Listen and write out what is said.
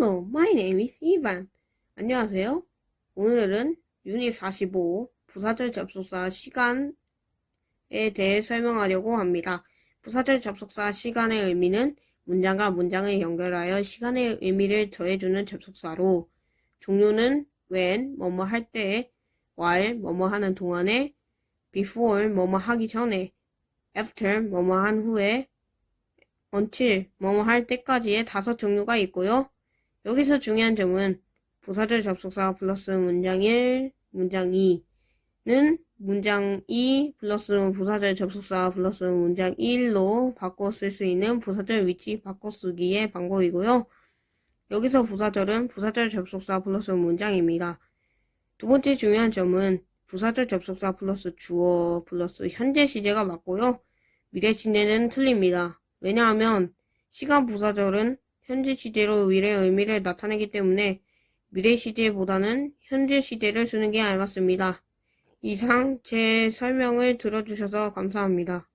Hello, my name is Ivan. 안녕하세요. 오늘은 유닛 45 부사절 접속사 시간에 대해 설명하려고 합니다. 부사절 접속사 시간의 의미는 문장과 문장을 연결하여 시간의 의미를 더해주는 접속사로 종류는 when, 뭐뭐 할 때, while, 뭐뭐 하는 동안에, before, 뭐뭐 하기 전에, after, 뭐뭐 한 후에, until, 뭐뭐 할 때까지의 다섯 종류가 있고요. 여기서 중요한 점은 부사절 접속사 플러스 문장 1, 문장 2는 문장 2 플러스 부사절 접속사 플러스 문장 1로 바꿔 쓸 수 있는 부사절 위치 바꿔 쓰기의 방법이고요. 여기서 부사절은 부사절 접속사 플러스 문장입니다. 두 번째 중요한 점은 부사절 접속사 플러스 주어 플러스 현재 시제가 맞고요. 미래 시제는 틀립니다. 왜냐하면 시간 부사절은 현재 시제로 미래 의미를 나타내기 때문에 미래 시제보다는 현재 시제를 쓰는 게 알맞습니다. 이상 제 설명을 들어주셔서 감사합니다.